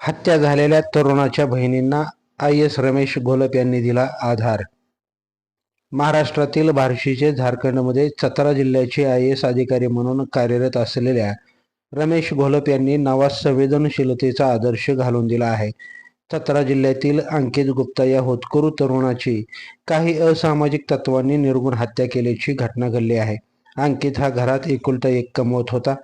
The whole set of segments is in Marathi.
हत्या झालेल्या तरुणाच्या बहिणींना आय एस रमेश घोलप यांनी दिला आधार. महाराष्ट्रातील बार्शीचे झारखंडमध्ये चतरा जिल्ह्याचे आय एस अधिकारी म्हणून कार्यरत असलेल्या रमेश घोलप यांनी नवा संवेदनशीलतेचा आदर्श घालून दिला आहे. चतरा जिल्ह्यातील अंकित गुप्ता या होतकरू तरुणाची काही असामाजिक तत्वांनी निर्गुण हत्या केल्याची घटना घडली आहे. अंकित हा घरात एकुलता एक कमवत होता.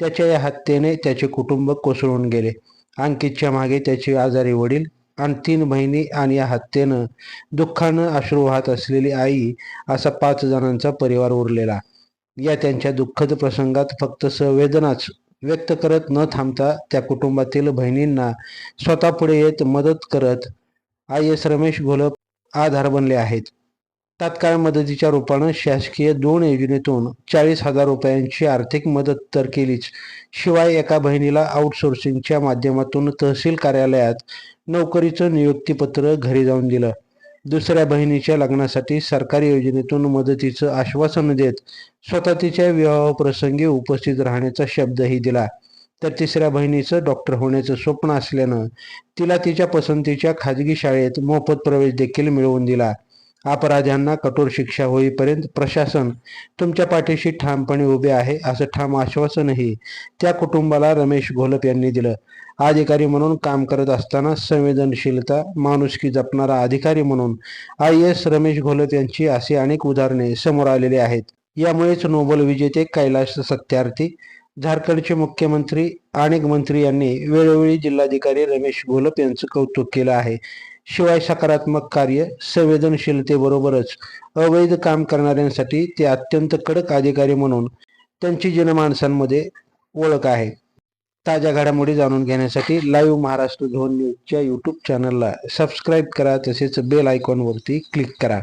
त्याच्या या हत्येने त्याचे कुटुंब कोसळून गेले. अंकितच्या मागे त्याचे आजारी वडील आणि तीन बहिणी आणि या हत्येनं दुःखानं अश्रू वाहत असलेली आई असा पाच जणांचा परिवार उरलेला. या त्यांच्या दुःखद प्रसंगात फक्त संवेदनाच व्यक्त करत न थांबता त्या कुटुंबातील बहिणींना स्वतः पुढे येत मदत करत आय एस रमेश घोलप आधार बनले आहेत. तात्काळ मदतीच्या रूपानं शासकीय दोन योजनेतून चाळीस हजार रुपयांची आर्थिक मदत तर केलीच. शिवाय एका बहिणीला आउटसोर्सिंगच्या माध्यमातून तहसील कार्यालयात नोकरीचं नियुक्तीपत्र घरी जाऊन दिलं. दुसऱ्या बहिणीच्या लग्नासाठी सरकारी योजनेतून मदतीचं आश्वासन देत स्वतः तिच्या विवाहप्रसंगी उपस्थित राहण्याचा शब्दही दिला. तर तिसऱ्या बहिणीचं डॉक्टर होण्याचं स्वप्न असल्यानं तिला तिच्या पसंतीच्या खाजगी शाळेत मोफत प्रवेश देखील मिळवून दिला. अपराध्यांना कठोर शिक्षा होईपर्यंत प्रशासन तुमच्या पाठीशी ठामपणे उभे आहे असं ठाम आश्वासनही त्या कुटुंबाला रमेश घोलप यांनी दिलं. अधिकारी म्हणून काम करत असताना संवेदनशीलता माणुसकी जपणारा अधिकारी म्हणून आय एस रमेश घोलप यांची अशी अनेक उदाहरणे समोर आलेली आहेत. यामुळेच नोबल विजेते कैलाश सत्यार्थी झारखंडचे मुख्यमंत्री अनेक मंत्री यांनी वेळोवेळी जिल्हाधिकारी रमेश घोलप यांचं कौतुक केलं आहे. शिवाय सकारात्मक कार्य संवेदनशीलतेबरोबरच अवैध काम करणाऱ्यांसाठी ते अत्यंत कडक अधिकारी म्हणून त्यांची जनमानसांमध्ये ओळख आहे. ताज्या घडामोडी जाणून घेण्यासाठी लाईव्ह महाराष्ट्र झोन न्यूजच्या यूट्यूब चॅनलला सबस्क्राईब करा तसेच बेल आयकॉनवरती क्लिक करा.